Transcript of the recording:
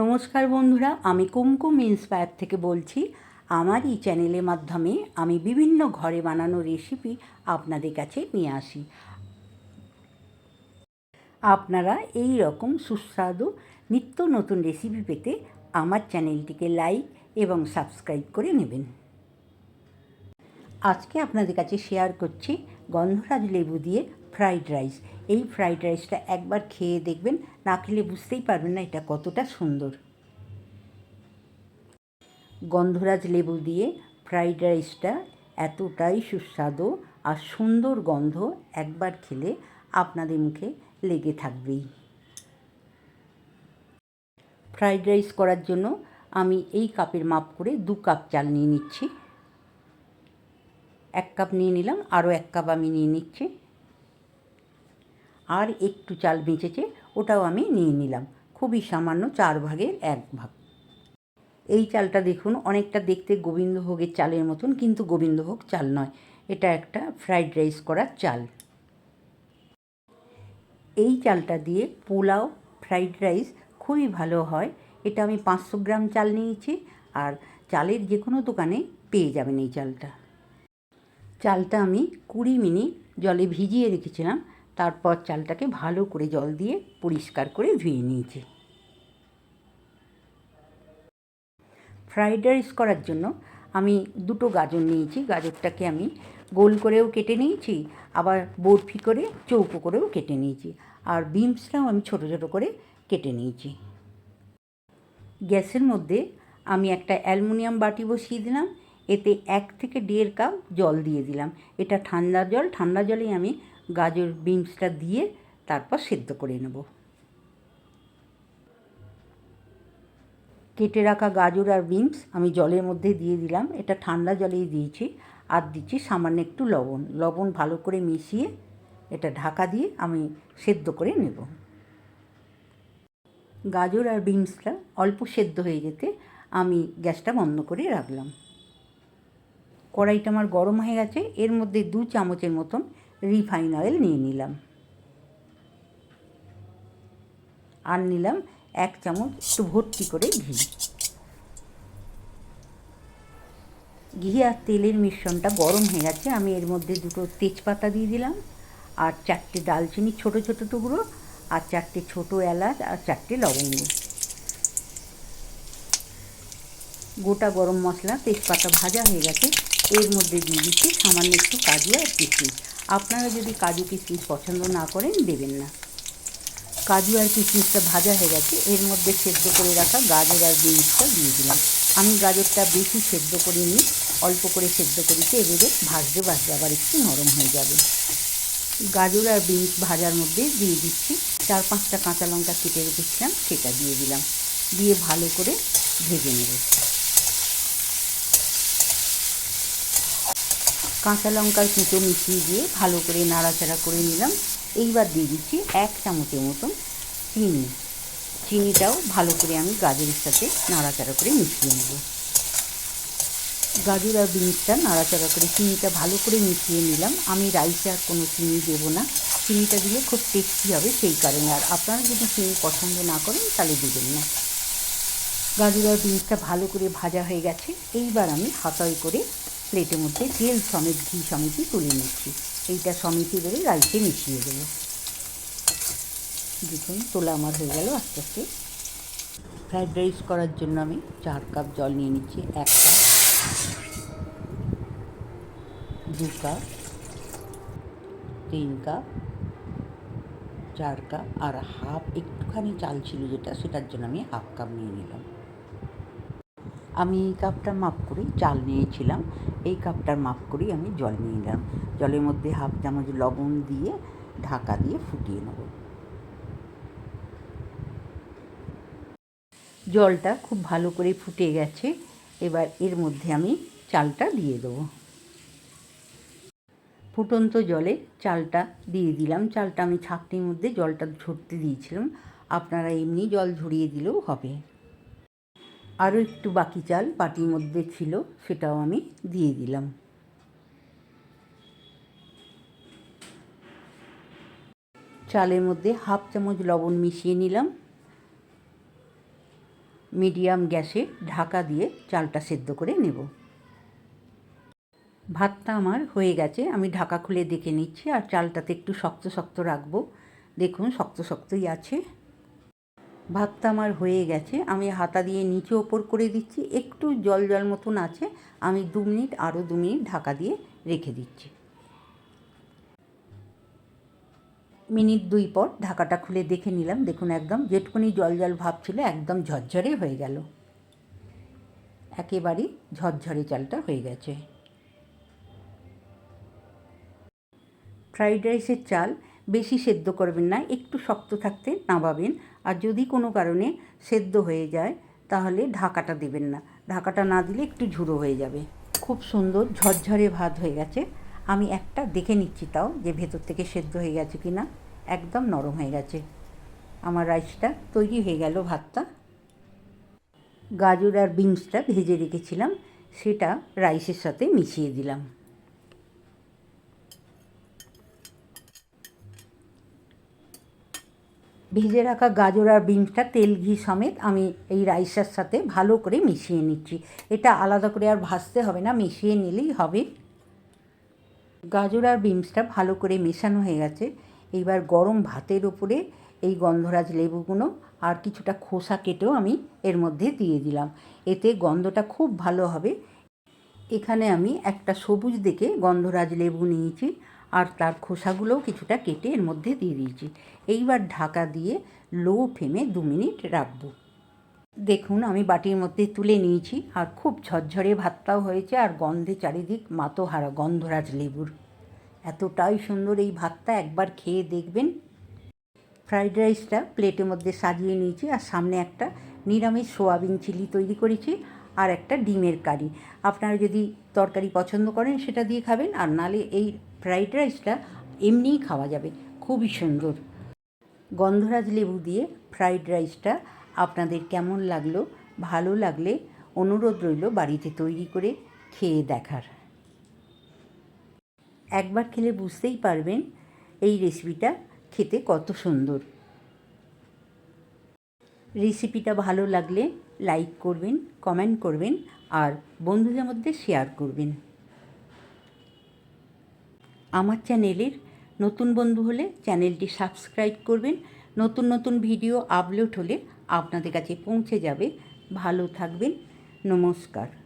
নমস্কার বন্ধুরা, আমি কুমকুম ইন্সপায়ার থেকে বলছি। আমার এই চ্যানেলের মাধ্যমে আমি বিভিন্ন ঘরে বানানো রেসিপি আপনাদের কাছে নিয়ে আসি। আপনারা এই রকম সুস্বাদু নিত্য নতুন রেসিপি পেতে আমার চ্যানেলটিকে লাইক এবং সাবস্ক্রাইব করে নেবেন। আজকে আপনাদের কাছে শেয়ার করছি গন্ধরাজ লেবু দিয়ে ফ্রাইড রাইস এই ফ্রাইড রাইসটা একবার খেয়ে দেখবেন, না খেলে বুঝতেই পারবেন না এটা কতটা সুন্দর। গন্ধরাজ লেবু দিয়ে ফ্রাইড রাইসটা এতটাই সুস্বাদু আর সুন্দর গন্ধ একবার খেলে আপনাদের মুখে লেগে থাকবেই। ফ্রাইড রাইস করার জন্য আমি এই কাপের মাপ করে দু কাপ চাল নিয়ে নিচ্ছি। এক কাপ নিয়ে নিলাম, আরও এক কাপ আমি নিয়ে নিচ্ছি। আর একটু চাল বেঁচেছে, ওটাও আমি নিয়ে নিলাম। খুবই সামান্য চার ভাগের এক ভাগ। এই চালটা দেখুন, অনেকটা দেখতে গোবিন্দভোগের চালের মতন, কিন্তু গোবিন্দভোগ চাল নয়। এটা একটা ফ্রাইড রাইস করার চাল। এই চালটা দিয়ে পোলাও, ফ্রাইড রাইস খুবই ভালো হয়। এটা আমি পাঁচশো গ্রাম চাল নিয়েছি, আর চালের যে কোনো দোকানে পেয়ে যাবেন এই চালটা। চালটা আমি কুড়ি মিনিট জলে ভিজিয়ে রেখেছিলাম তারপর চালটাকে ভালো করে জল দিয়ে পরিষ্কার করে ধুয়ে নিয়েছি। ফ্রাইড রাইস করার জন্য আমি দুটো গাজর নিয়েছি। গাজরটাকে আমি গোল করেও কেটে নিয়েছি, আবার বরফি করে চৌকো করেও কেটে নিয়েছি, আর বিনসটাও আমি ছোট ছোট করে কেটে নিয়েছি। গ্যাসের মধ্যে আমি একটা অ্যালুমিনিয়াম বাটি বসিয়ে দিলাম, এতে এক থেকে দেড় কাপ জল দিয়ে দিলাম। এটা ঠান্ডা জল, ঠান্ডা জলেই আমি গাজর, বিনসটা দিয়ে তারপর সেদ্ধ করে নেব। কেটে রাখা গাজর আর বিনস আমি জলের মধ্যে দিয়ে দিলাম। এটা ঠান্ডা জলেই দিয়েছি আর দিচ্ছি সামান্য একটু লবণ। লবণ ভালো করে মিশিয়ে এটা ঢাকা দিয়ে আমি সেদ্ধ করে নেব। গাজর আর বিনসটা অল্প সেদ্ধ হয়ে যেতে আমি গ্যাসটা বন্ধ করে রাখলাম। কড়াইটা আমার গরম হয়ে গেছে, এর মধ্যে দু চামচের মতন রিফাইন অয়েল নিয়ে নিলাম। আর নিলাম এক চামচ একটু ভর্তি করে ঘি। ঘি আর তেলের মিশ্রণটা গরম হয়ে গেছে, আমি এর মধ্যে দুটো তেজপাতা দিয়ে দিলাম, আর চারটে দালচিনি ছোট ছোট টুকরো, আর চারটে ছোট এলাচ, আর চারটে লবঙ্গ। গোটা গরম মশলা তেজপাতা ভাজা হয়ে গেছে, এর মধ্যে দিয়ে দিচ্ছি সামান্য একটু কাজু আর কিশমিশ। আপনারা যদি কাজু কিশমিশ পছন্দ না করেন, দেবেন না। কাজু আর কিশমিশটা ভাজা হয়ে গেছে, এর মধ্যে সেদ্ধ করে রাখা গাজর আর বিনসটা দিয়ে দিলাম। আমি গাজরটা বেশি সেদ্ধ করে নিই অল্প করে সেদ্ধ করেছি এবারে ভাজতে ভাজতে আবার একটু নরম হয়ে যাবে। গাজর আর বিনস ভাজার মধ্যে দিয়ে দিচ্ছি, চার পাঁচটা কাঁচা লঙ্কা কেটে রেখেছিলাম, সেটা দিয়ে দিলাম। দিয়ে ভালো করে ভেজে নেব। কাঁচা লঙ্কার কুঁচো মিশিয়ে দিয়ে ভালো করে নাড়াচাড়া করে নিলাম। এইবার দিয়ে দিচ্ছি এক চামচের মতন চিনি। চিনিটাও ভালো করে আমি গাজরের সাথে নাড়াচাড়া করে মিশিয়ে নেব। গাজর আর বিনসটা নাড়াচাড়া করে চিনিটা ভালো করে মিশিয়ে নিলাম। আমি রাইসে আর কোনো চিনি দেবো না। চিনিটা দিলে খুব টেস্টি হবে সেই কারণে। আর আপনারা যদি চিনি পছন্দ না করেন, তাহলে দেবেন না। গাজর আর বিনসটা ভালো করে ভাজা হয়ে গেছে। এইবার আমি হাতায় করে প্লেটের মধ্যে তেল সমেত ঘি সমেতই তুলে নিচ্ছি। এইটা সমেতই ধরে রাইসে মিশিয়ে দেবো। দেখুন, তোলা আমার হয়ে গেল আস্তে আস্তে। ফ্রাইড রাইস করার জন্য আমি চার কাপ জল নিয়ে নিচ্ছি, এক কাপ, দু কাপ, তিন কাপ, চার কাপ, আর হাফ, একটুখানি চাল ছিল যেটা, সেটার জন্য আমি হাফ কাপ নিয়ে নিলাম। আমি এই কাপটার মাপ করেই চাল নিয়েছিলাম, এই কাপটার মাপ করেই আমি জল নিয়ে নিলাম। জলের মধ্যে হাফ চামচ লবণ দিয়ে ঢাকা দিয়ে ফুটিয়ে নেব। জলটা খুব ভালো করে ফুটে গেছে, এবার এর মধ্যে আমি চালটা দিয়ে দেবো। ফুটন্ত জলে চালটা দিয়ে দিলাম। চালটা আমি ছাকনির মধ্যে জলটা ঝরতে দিয়েছিলাম। আপনারা এমনি জল ঝরিয়ে দিলেও হবে। আরও একটু বাকি চাল বাটির মধ্যে ছিল, সেটাও আমি দিয়ে দিলাম। চালের মধ্যে হাফ চামচ লবণ মিশিয়ে নিলাম। মিডিয়াম গ্যাসে ঢাকা দিয়ে চালটা সেদ্ধ করে নেব। ভাতটা আমার হয়ে গেছে, আমি ঢাকা খুলে দেখে নিচ্ছি, আর চালটাতে একটু শক্ত শক্ত রাখব। দেখুন, শক্ত শক্তই আছে। ভাতটা আমার হয়ে গেছে। আমি হাতা দিয়ে নিচে ওপর করে দিচ্ছি। একটু জল জল মতন আছে। আমি দু মিনিট আরও দু মিনিট ঢাকা দিয়ে রেখে দিচ্ছি। মিনিট দুই পর ঢাকাটা খুলে দেখে নিলাম। দেখুন একদম যেটুকুনি জল জল ভাব ছিল একদম ঝরঝরে হয়ে গেল। একেবারেই ঝরঝরে চালটা হয়ে গেছে। ফ্রাইড রাইসের চাল বেশি সেদ্ধ করবেন না, একটু শক্ত থাকতে নামাবেন। আর যদি কোনো কারণে সেদ্ধ হয়ে যায়, তাহলে ঢাকাটা দেবেন না। ঢাকাটা না দিলে একটু ঝুড়ো হয়ে যাবে। খুব সুন্দর ঝরঝরে ভাত হয়ে গেছে। আমি একটা দেখে নিচ্ছি তাও যে ভেতর থেকে সেদ্ধ হয়ে গেছে কি না একদম নরম হয়ে গেছে। আমার রাইসটা তৈরি হয়ে গেল ভাতটা। গাজর আর বিনসটা ভেজে রেখেছিলাম। সেটা রাইসের সাথে মিশিয়ে দিলাম। ভেজে রাখা গাজর আর বিনসটা তেল, ঘি সমেত আমি এই রাইসের সাথে ভালো করে মিশিয়ে নিচ্ছি। এটা আলাদা করে আর ভাজতে হবে না, মিশিয়ে নিলেই হবে। গাজর আর বিনসটা ভালো করে মেশানো হয়ে গেছে। এইবার গরম ভাতের ওপরে এই গন্ধরাজ লেবুগুলো আর কিছুটা খোসা কেটেও আমি এর মধ্যে দিয়ে দিলাম। এতে গন্ধটা খুব ভালো হবে। এখানে আমি একটা সবুজ দেখে গন্ধরাজ লেবু নিয়েছি। আর তার খোসাগুলোও কিছুটা কেটে এর মধ্যে দিয়ে দিয়েছি। এইবার ঢাকা দিয়ে লো ফ্লেমে দু মিনিট রাখব। দেখুন, আমি বাটির মধ্যে তুলে নিয়েছি আর খুব ঝরঝরে ভাতটাও হয়েছে আর গন্ধে চারিদিক মাতোহারা গন্ধরাজ লেবুর। এতটাই সুন্দর এই ভাতটা, একবার খেয়ে দেখবেন। ফ্রাইড রাইসটা প্লেটের মধ্যে সাজিয়ে নিয়েছি আর সামনে একটা নিরামিষ সোয়াবিন চিলি তৈরি করেছি আর একটা ডিমের কারি। আপনারা যদি তরকারি পছন্দ করেন, সেটা দিয়ে খাবেন, আর নালে এই ফ্রাইড রাইসটা এমনিই খাওয়া যাবে। খুবই সুন্দর। গন্ধরাজ লেবু দিয়ে ফ্রাইড রাইসটা আপনাদের কেমন লাগল, ভালো লাগলে অনুরোধ রইল বাড়িতে তৈরি করে খেয়ে দেখার। একবার খেলে বুঝতেই পারবেন এই রেসিপিটা খেতে কত সুন্দর। রেসিপিটা ভালো লাগলে লাইক করবেন কমেন্ট করবেন, আর বন্ধুদের মধ্যে শেয়ার করবেন। আমার চ্যানেলের নতুন বন্ধু হলে চ্যানেলটি সাবস্ক্রাইব করবেন। নতুন নতুন ভিডিও আপলোড হলে আপনাদের কাছে পৌঁছে যাবে। ভালো থাকবেন। নমস্কার।